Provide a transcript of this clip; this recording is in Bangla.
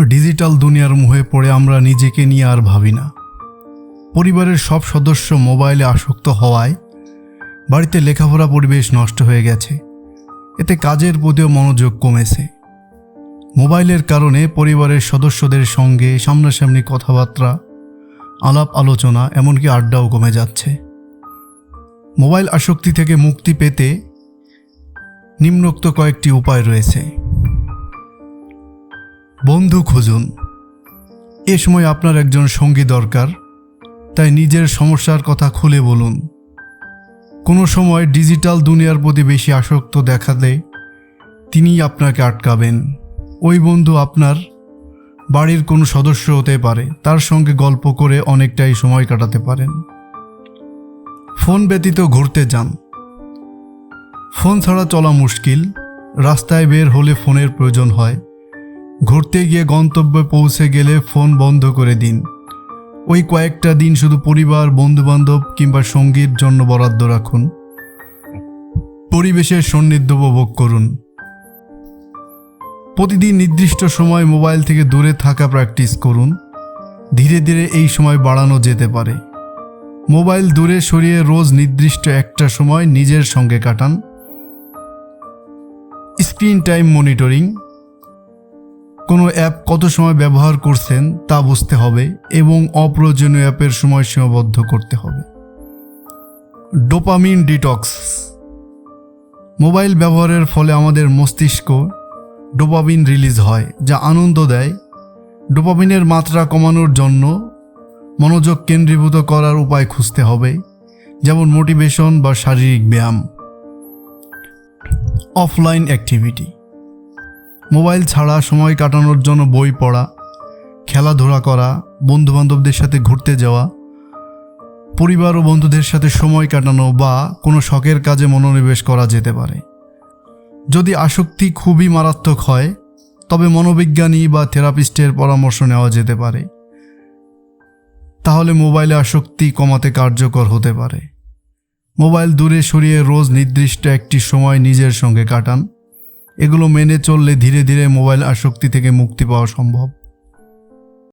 ডিজিটাল দুনিয়ার মুহে পড়ে আমরা নিজেকে নিয়ে আর ভাবি না। পরিবারের সব সদস্য মোবাইলে আসক্ত হওয়ায় বাড়িতে লেখাপড়া পরিবেশ নষ্ট হয়ে গেছে। এতে কাজের প্রতিও মনোযোগ কমেছে। মোবাইলের কারণে পরিবারের সদস্যদের সঙ্গে সামনাসামনি কথাবার্তা, আলাপ আলোচনা, এমনকি আড্ডাও কমে যাচ্ছে। মোবাইল আসক্তি থেকে মুক্তি পেতে নিম্নোক্ত কয়েকটি উপায় রয়েছে। বন্ধু খুঁজুন। এ সময় আপনার একজন সঙ্গী দরকার, তাই নিজের সমস্যার কথা খুলে বলুন। কোনো সময় ডিজিটাল দুনিয়ার প্রতি বেশি আসক্ত দেখালে তিনি আপনাকে আটকাবেন। ওই বন্ধু আপনার বাড়ির কোনো সদস্য হতে পারে, তার সঙ্গে গল্প করে অনেকটাই সময় কাটাতে পারেন। ফোন ব্যতীত ঘুরতে যান। ফোন ছাড়া চলা মুশকিল, রাস্তায় বের হলে ফোনের প্রয়োজন হয়। ঘুরতে গিয়ে গন্তব্যে পৌঁছে গেলে ফোন বন্ধ করে দিন। ওই কয়েকটা দিন শুধু পরিবার, বন্ধুবান্ধব কিংবা সঙ্গীর জন্য বরাদ্দ রাখুন। পরিবেশের সান্নিধ্য উপভোগ করুন। প্রতিদিন নির্দিষ্ট সময় মোবাইল থেকে দূরে থাকা প্র্যাকটিস করুন। ধীরে ধীরে এই সময় বাড়ানো যেতে পারে। মোবাইল দূরে সরিয়ে রোজ নির্দিষ্ট একটা সময় নিজের সঙ্গে কাটান। স্ক্রিন টাইম মনিটরিং কোনো অ্যাপ কত সময় ব্যবহার করছেন তা বুঝতে হবে এবং অপ্রয়োজনীয় অ্যাপের সময় সীমাবদ্ধ করতে হবে। Dopamine detox. মোবাইল ব্যবহারের ফলে আমাদের মস্তিষ্ক ডোপামিন রিলিজ হয়, যা আনন্দ দেয়। ডোপামিনের মাত্রা কমানোর জন্য মনোযোগ কেন্দ্রীভূত করার উপায় খুঁজতে হবে, যেমন মোটিভেশন বা শারীরিক ব্যায়াম। Offline activity. মোবাইল ছাড়া সময় কাটানোর জন্য বই পড়া, খেলাধুলা করা, বন্ধুবান্ধবদের সাথে ঘুরতে যাওয়া, পরিবার ও বন্ধুদের সাথে সময় কাটানো বা কোনো শখের কাজে মনোনিবেশ করা যেতে পারে। যদি আসক্তি খুবই মারাত্মক হয়, তবে মনোবিজ্ঞানী বা থেরাপিস্টের পরামর্শ নেওয়া যেতে পারে। তাহলে মোবাইলে আসক্তি কমাতে কার্যকর হতে পারে। মোবাইল দূরে সরিয়ে রোজ নির্দিষ্ট একটি সময় নিজের সঙ্গে কাটান। এগুলো মেনে চললে ধীরে ধীরে মোবাইল আসক্তি থেকে মুক্তি পাওয়া সম্ভব।